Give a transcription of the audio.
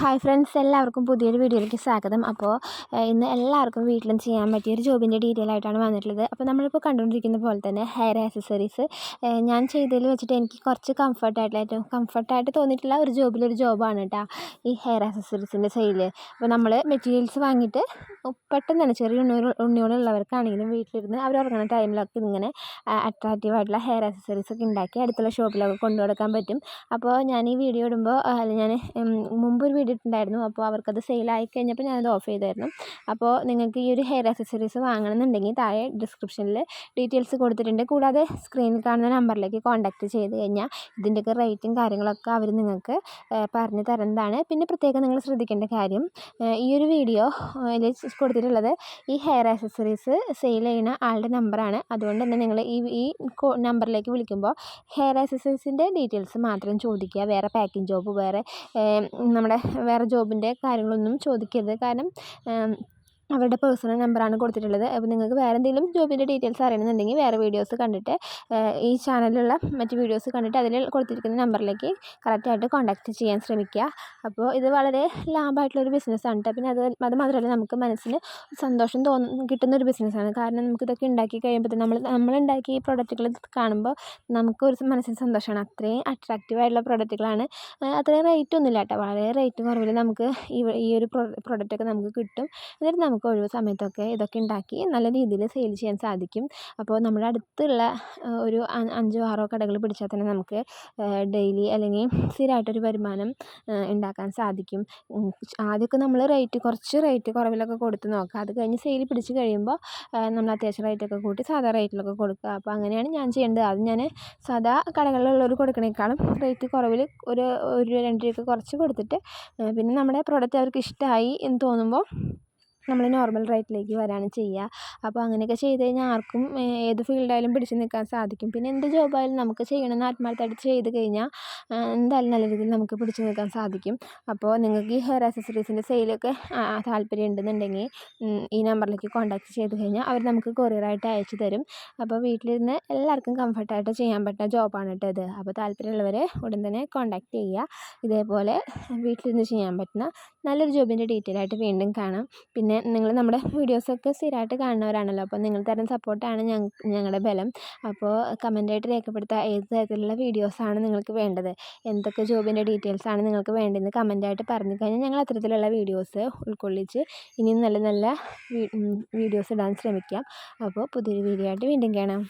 Hi friends എല്ലാവർക്കും പുതിയൊരു വീഡിയോയിലേക്ക് സ്വാഗതം. അപ്പോൾ ഇന്ന് എല്ലാവർക്കും വീട്ടിലും ചെയ്യാൻ പറ്റിയ ഒരു ജോബിന്റെ ഡീറ്റെയിൽ ആയിട്ടാണ് വന്നിട്ടുള്ളത്. അപ്പോൾ നമ്മളിപ്പോൾ കണ്ടുകൊണ്ടിരിക്കുന്ന പോലെ തന്നെ ഹെയർ ആക്സസറീസ് ഞാൻ ചെയ്തതിൽ വെച്ചിട്ട് എനിക്ക് കുറച്ച് കംഫർട്ടായിട്ടുള്ള ഏറ്റവും കംഫർട്ടായിട്ട് തോന്നിയിട്ടുള്ള ഒരു ജോബിലൊരു ജോബാണ് കേട്ടോ ഈ ഹെയർ ആക്സസറീസിന്റെ സെയിൽ അപ്പോൾ നമ്മൾ മെറ്റീരിയൽസ് വാങ്ങിയിട്ട് പെട്ടെന്ന് തന്നെ ചെറിയ ഉണ്ണി ഉണ്ണികളുള്ളവർക്കാണെങ്കിലും വീട്ടിലിരുന്ന് അവർ ഉറങ്ങുന്ന ടൈമിലൊക്കെ ഇങ്ങനെ അട്രാക്റ്റീവായിട്ടുള്ള ഹെയർ ആക്സസറീസ് ഒക്കെ ഉണ്ടാക്കി അടുത്തുള്ള ഷോപ്പിലൊക്കെ കൊണ്ടു കൊടുക്കാൻ പറ്റും. അപ്പോൾ ഞാൻ ഈ വീഡിയോ ഇടുമ്പോൾ ഞാൻ മുമ്പ് ഇട്ടിട്ടുണ്ടായിരുന്നു. അപ്പോൾ അവർക്കത് സെയിലായി കഴിഞ്ഞപ്പോൾ ഞാനത് ഓഫ് ചെയ്തായിരുന്നു. അപ്പോൾ നിങ്ങൾക്ക് ഈ ഒരു ഹെയർ ആക്സസറീസ് വാങ്ങണമെന്നുണ്ടെങ്കിൽ താഴെ ഡിസ്ക്രിപ്ഷനിൽ ഡീറ്റെയിൽസ് കൊടുത്തിട്ടുണ്ട്. കൂടാതെ സ്ക്രീനിൽ കാണുന്ന നമ്പറിലേക്ക് കോൺടാക്റ്റ് ചെയ്ത് കഴിഞ്ഞാൽ ഇതിന്റെയൊക്കെ റേറ്റും കാര്യങ്ങളൊക്കെ അവർ നിങ്ങൾക്ക് പറഞ്ഞു തരുന്നതാണ്. പിന്നെ പ്രത്യേകം നിങ്ങൾ ശ്രദ്ധിക്കേണ്ട കാര്യം ഈ ഒരു വീഡിയോ കൊടുത്തിട്ടുള്ളത് ഈ ഹെയർ ആക്സസറീസ് സെയിൽ ചെയ്യുന്ന ആളുടെ നമ്പറാണ് അതുകൊണ്ട് തന്നെ നിങ്ങൾ ഈ ഈ നമ്പറിലേക്ക് വിളിക്കുമ്പോൾ ഹെയർ ആക്സസറീസിന്റെ ഡീറ്റെയിൽസ് മാത്രം ചോദിക്കുക. വേറെ പാക്കിംഗ് ജോബ് വേറെ നമ്മുടെ വേറെ ജോബിന്റെ കാര്യങ്ങളൊന്നും ചോദിക്കരുത്. കാരണം അവരുടെ പേഴ്സണൽ നമ്പറാണ് കൊടുത്തിട്ടുള്ളത്. അപ്പോൾ നിങ്ങൾക്ക് വേറെ എന്തെങ്കിലും ജോബിന്റെ ഡീറ്റെയിൽസ് അറിയണമെന്നുണ്ടെങ്കിൽ വേറെ വീഡിയോസ് കണ്ടിട്ട് ഈ ചാനലിലുള്ള മറ്റ് വീഡിയോസ് കണ്ടിട്ട് അതിൽ കൊടുത്തിരിക്കുന്ന നമ്പറിലേക്ക് കറക്റ്റായിട്ട് കോൺടാക്റ്റ് ചെയ്യാൻ ശ്രമിക്കുക. അപ്പോൾ ഇത് വളരെ ലാഭമായിട്ടുള്ളൊരു ബിസിനസ്സാണ് കേട്ടോ പിന്നെ അത് അത് മാത്രമല്ല നമുക്ക് മനസ്സിന് സന്തോഷം തോന്നുന്ന കിട്ടുന്ന ഒരു ബിസിനസ്സാണ് കാരണം നമുക്കിതൊക്കെ ഉണ്ടാക്കി കഴിയുമ്പോൾ നമ്മൾ നമ്മളുണ്ടാക്കിയ ഈ പ്രൊഡക്റ്റുകൾ കാണുമ്പോൾ നമുക്കൊരു മനസ്സിന് സന്തോഷമാണ്. അത്രയും അട്രാക്റ്റീവ് ആയിട്ടുള്ള പ്രൊഡക്റ്റുകളാണ് അത്രയും റേറ്റ് ഒന്നുമില്ല കേട്ടോ വളരെ റേറ്റ് കുറവിൽ നമുക്ക് ഈ ഒരു പ്രൊഡക്റ്റൊക്കെ നമുക്ക് കിട്ടും. എന്നിട്ട് നമുക്ക് നമുക്ക് ഒഴിവ് സമയത്തൊക്കെ ഇതൊക്കെ ഉണ്ടാക്കി നല്ല രീതിയിൽ സെയിൽ ചെയ്യാൻ സാധിക്കും. അപ്പോൾ നമ്മുടെ അടുത്തുള്ള ഒരു അഞ്ചോ ആറോ കടകൾ പിടിച്ചാൽ തന്നെ നമുക്ക് ഡെയിലി അല്ലെങ്കിൽ സ്ഥിരമായിട്ടൊരു വരുമാനം ഉണ്ടാക്കാൻ സാധിക്കും. ആദ്യമൊക്കെ നമ്മൾ റേറ്റ് കുറച്ച് റേറ്റ് കുറവിലൊക്കെ കൊടുത്ത് നോക്കുക. അത് കഴിഞ്ഞ് സെയിൽ പിടിച്ച് കഴിയുമ്പോൾ നമ്മൾ അത്യാവശ്യം റേറ്റൊക്കെ കൂട്ടി സാധാ റേറ്റിലൊക്കെ കൊടുക്കുക. അപ്പോൾ അങ്ങനെയാണ് ഞാൻ ചെയ്യേണ്ടത്. അത് ഞാൻ സാധാ കടകളിലുള്ളവർ കൊടുക്കണേക്കാളും റേറ്റ് കുറവിൽ ഒരു ഒരു രണ്ട് രൂപയൊക്കെ കുറച്ച് കൊടുത്തിട്ട് പിന്നെ നമ്മുടെ പ്രോഡക്റ്റ് അവർക്ക് ഇഷ്ടമായി എന്ന് തോന്നുമ്പോൾ നമ്മൾ നോർമൽ റേറ്റിലേക്ക് വരികയാണ് ചെയ്യുക അപ്പോൾ അങ്ങനെയൊക്കെ ചെയ്ത് കഴിഞ്ഞാൽ ആർക്കും ഏത് ഫീൽഡായാലും പിടിച്ച് നിൽക്കാൻ സാധിക്കും. പിന്നെ എന്ത് ജോബായാലും നമുക്ക് ചെയ്യണമെന്ന് ആത്മാർത്ഥമായിട്ട് ചെയ്ത് കഴിഞ്ഞാൽ എന്തായാലും നല്ല രീതിയിൽ നമുക്ക് പിടിച്ച് നിൽക്കാൻ സാധിക്കും. അപ്പോൾ നിങ്ങൾക്ക് ഈ ഹെയർ ആക്സസറീസിന്റെ സെയിലൊക്കെ താല്പര്യം ഉണ്ടെന്നുണ്ടെങ്കിൽ ഈ നമ്പറിലേക്ക് കോൺടാക്റ്റ് ചെയ്ത് കഴിഞ്ഞാൽ അവർ നമുക്ക് കൊറിയറായിട്ട് അയച്ചു തരും. അപ്പോൾ വീട്ടിലിരുന്ന് എല്ലാവർക്കും കംഫർട്ടായിട്ട് ചെയ്യാൻ പറ്റുന്ന ജോബാണ് കേട്ടോ ഇത്. അപ്പോൾ താല്പര്യമുള്ളവർ ഉടൻ തന്നെ കോൺടാക്റ്റ് ചെയ്യുക. ഇതേപോലെ വീട്ടിലിരുന്ന് ചെയ്യാൻ പറ്റുന്ന നല്ലൊരു ജോബിന്റെ ഡീറ്റെയിൽ ആയിട്ട് വീണ്ടും കാണാം. പിന്നെ പിന്നെ നിങ്ങൾ നമ്മുടെ വീഡിയോസൊക്കെ സ്ഥിരമായിട്ട് കാണുന്നവരാണല്ലോ. അപ്പോൾ നിങ്ങൾ തരുന്ന സപ്പോർട്ടാണ് ഞങ്ങളുടെ ബലം. അപ്പോൾ കമന്റായിട്ട് രേഖപ്പെടുത്തുക ഏത് തരത്തിലുള്ള വീഡിയോസാണ് നിങ്ങൾക്ക് വേണ്ടത്. എന്തൊക്കെ ജോബിന്റെ ഡീറ്റെയിൽസാണ് നിങ്ങൾക്ക് വേണ്ടതെന്ന് കമന്റായിട്ട് പറഞ്ഞു കഴിഞ്ഞാൽ ഞങ്ങൾ അത്തരത്തിലുള്ള വീഡിയോസ് ഉൾക്കൊള്ളിച്ച് ഇനിയും നല്ല നല്ല വീഡിയോസ് ഇടാൻ ശ്രമിക്കാം. അപ്പോൾ പുതിയൊരു വീഡിയോ ആയിട്ട് വീണ്ടും കാണാം.